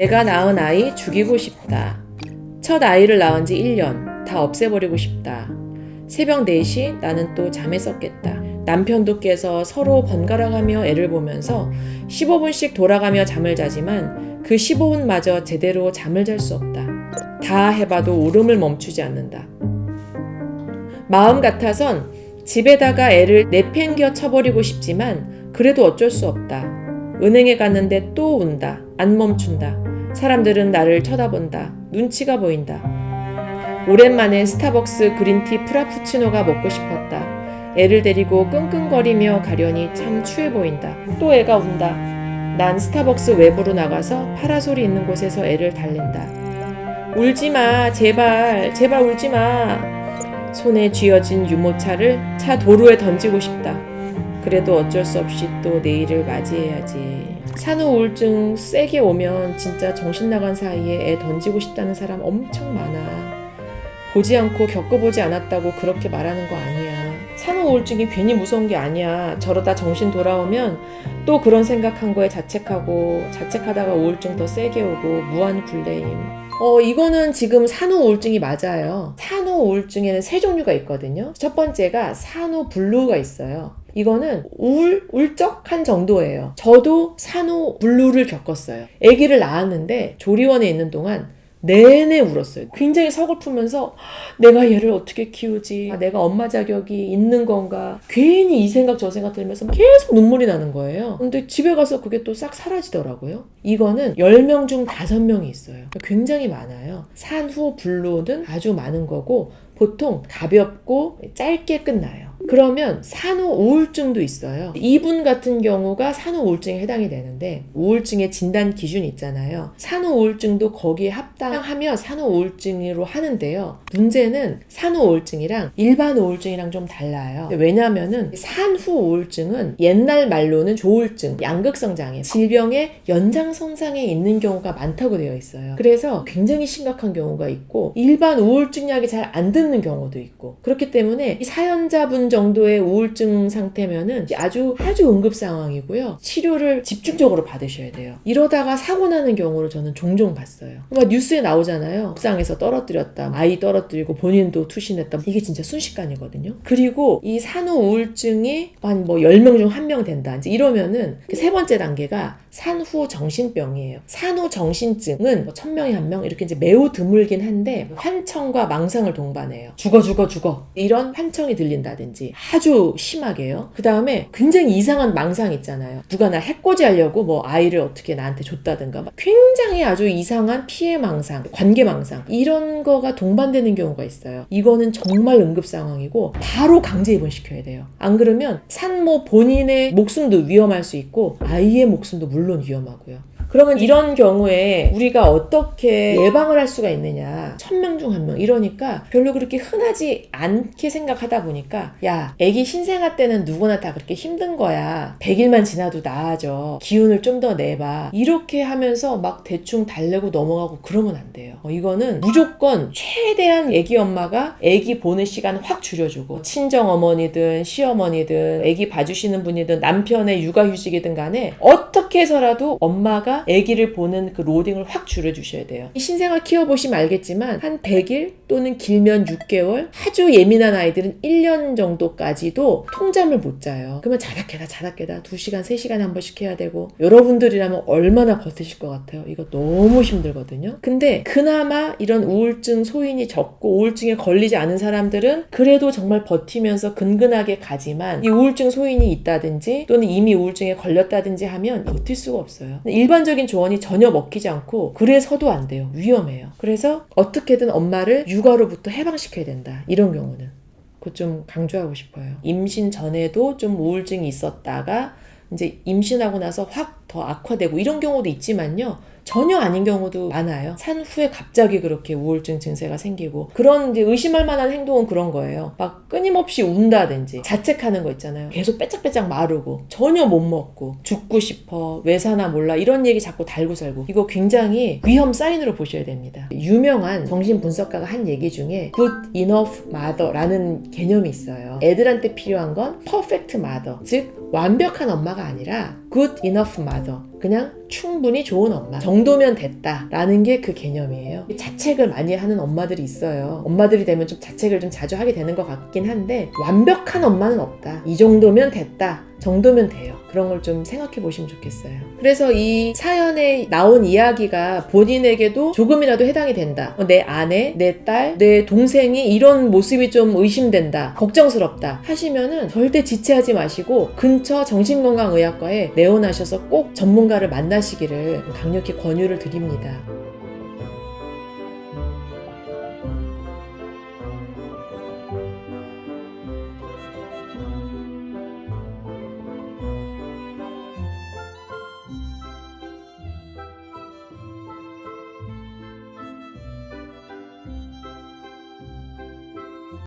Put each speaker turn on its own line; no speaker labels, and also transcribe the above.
내가 낳은 아이 죽이고 싶다. 첫 아이를 낳은 지 1년. 다 없애버리고 싶다. 새벽 4시 나는 또 잠에 섰겠다. 남편도 깨서 서로 번갈아가며 애를 보면서 15분씩 돌아가며 잠을 자지만 그 15분마저 제대로 잠을 잘 수 없다. 다 해봐도 울음을 멈추지 않는다. 마음 같아선 집에다가 애를 내팽겨 쳐버리고 싶지만 그래도 어쩔 수 없다. 은행에 갔는데 또 운다. 안 멈춘다. 사람들은 나를 쳐다본다. 눈치가 보인다. 오랜만에 스타벅스 그린티 프라푸치노가 먹고 싶었다. 애를 데리고 끙끙거리며 가려니 참 추해 보인다. 또 애가 운다. 난 스타벅스 외부로 나가서 파라솔이 있는 곳에서 애를 달랜다. 울지 마, 제발, 제발 울지 마. 손에 쥐어진 유모차를 차 도로에 던지고 싶다. 그래도 어쩔 수 없이 또 내일을 맞이해야지. 산후 우울증 세게 오면 진짜 정신 나간 사이에 애 던지고 싶다는 사람 엄청 많아. 보지 않고 겪어보지 않았다고 그렇게 말하는 거 아니야. 산후 우울증이 괜히 무서운 게 아니야. 저러다 정신 돌아오면 또 그런 생각한 거에 자책하고 자책하다가 우울증 더 세게 오고 무한 굴레임. 어, 이거는 지금 산후 우울증이 맞아요. 산후 우울증에는 세 종류가 있거든요. 첫 번째가 산후 블루가 있어요. 이거는 우울, 울적한 정도예요. 저도 산후 블루를 겪었어요. 아기를 낳았는데 조리원에 있는 동안 내내 울었어요. 굉장히 서글프면서 내가 얘를 어떻게 키우지? 아, 내가 엄마 자격이 있는 건가? 괜히 이 생각 저 생각 들면서 계속 눈물이 나는 거예요. 근데 집에 가서 그게 또 싹 사라지더라고요. 이거는 10명 중 5명이 있어요. 굉장히 많아요. 산후 블루는 아주 많은 거고 보통 가볍고 짧게 끝나요. 그러면 산후 우울증도 있어요. 이분 같은 경우가 산후 우울증에 해당이 되는데 우울증의 진단 기준이 있잖아요. 산후 우울증도 거기에 합당하며 산후 우울증으로 하는데요. 문제는 산후 우울증이랑 일반 우울증이랑 좀 달라요. 왜냐하면은 산후 우울증은 옛날 말로는 조울증, 양극성 장애, 질병의 연장선 상에 있는 경우가 많다고 되어 있어요. 그래서 굉장히 심각한 경우가 있고 일반 우울증 약이 잘 안 듣는 경우도 있고 그렇기 때문에 이 사연자분 정 도의 우울증 상태면은 아주 아주 응급 상황이고요. 치료를 집중적으로 받으셔야 돼요. 이러다가 사고 나는 경우를 저는 종종 봤어요. 막 뉴스에 나오잖아요. 옥상에서 떨어뜨렸다. 아이 떨어뜨리고 본인도 투신했다. 이게 진짜 순식간이거든요. 그리고 이 산후 우울증이 한 뭐 10명 중 1명 된다. 이제 이러면은 그세 번째 단계가 산후 정신병이에요. 산후 정신증은 뭐 1000명에 한 명 이렇게 이제 매우 드물긴 한데 환청과 망상을 동반해요. 죽어 죽어 죽어. 이런 환청이 들린다든지 아주 심하게요. 그 다음에 굉장히 이상한 망상 있잖아요. 누가 나 해코지 하려고 뭐 아이를 어떻게 나한테 줬다든가 막 굉장히 아주 이상한 피해 망상, 관계 망상 이런 거가 동반되는 경우가 있어요. 이거는 정말 응급 상황이고 바로 강제 입원시켜야 돼요. 안 그러면 산모 본인의 목숨도 위험할 수 있고 아이의 목숨도 물론 위험하고요. 그러면 이런 경우에 우리가 어떻게 예방을 할 수가 있느냐. 천 명 중 한 명. 이러니까 별로 그렇게 흔하지 않게 생각하다 보니까 야, 애기 신생아 때는 누구나 다 그렇게 힘든 거야. 100일만 지나도 나아져. 기운을 좀 더 내봐. 이렇게 하면서 막 대충 달래고 넘어가고 그러면 안 돼요. 어, 이거는 무조건 최대한 애기 엄마가 애기 보는 시간 확 줄여주고 친정 어머니든 시어머니든 애기 봐주시는 분이든 남편의 육아휴직이든 간에 어떻게 해서라도 엄마가 아기를 보는 그 로딩을 확 줄여주셔야 돼요. 이 신생아 키워보시면 알겠지만 한 100일 또는 길면 6개월 아주 예민한 아이들은 1년 정도까지도 통잠을 못 자요. 그러면 자다 깨다 자다 깨다 2시간 3시간에 한 번씩 해야 되고 여러분들이라면 얼마나 버티실 것 같아요. 이거 너무 힘들거든요. 근데 그나마 이런 우울증 소인이 적고 우울증에 걸리지 않은 사람들은 그래도 정말 버티면서 근근하게 가지만 이 우울증 소인이 있다든지 또는 이미 우울증에 걸렸다든지 하면 버틸 수가 없어요. 일반적 인 조언이 전혀 먹히지 않고 그래서도 안 돼요. 위험해요. 그래서 어떻게든 엄마를 육아로부터 해방시켜야 된다. 이런 경우는. 그거 좀 강조하고 싶어요. 임신 전에도 좀 우울증이 있었다가 이제 임신하고 나서 확 더 악화되고 이런 경우도 있지만요. 전혀 아닌 경우도 많아요. 산 후에 갑자기 그렇게 우울증 증세가 생기고 그런 이제 의심할 만한 행동은 그런 거예요. 막 끊임없이 운다든지 자책하는 거 있잖아요. 계속 빼짝빼짝 마르고 전혀 못 먹고 죽고 싶어 왜 사나 몰라 이런 얘기 자꾸 달고 살고 이거 굉장히 위험 사인으로 보셔야 됩니다. 유명한 정신 분석가가 한 얘기 중에 good enough mother라는 개념이 있어요. 애들한테 필요한 건 perfect mother 즉 완벽한 엄마가 아니라 good enough mother. 그냥 충분히 좋은 엄마 정도면 됐다라는 게 그 개념이에요. 자책을 많이 하는 엄마들이 있어요. 엄마들이 되면 좀 자책을 좀 자주 하게 되는 것 같긴 한데 완벽한 엄마는 없다. 이 정도면 됐다. 정도면 돼요. 그런 걸 좀 생각해 보시면 좋겠어요. 그래서 이 사연에 나온 이야기가 본인에게도 조금이라도 해당이 된다. 어, 내 아내, 내 딸, 내 동생이 이런 모습이 좀 의심된다. 걱정스럽다. 하시면은 절대 지체하지 마시고 근처 정신건강의학과에 내원하셔서 꼭 전문가를 만나시기를 강력히 권유를 드립니다.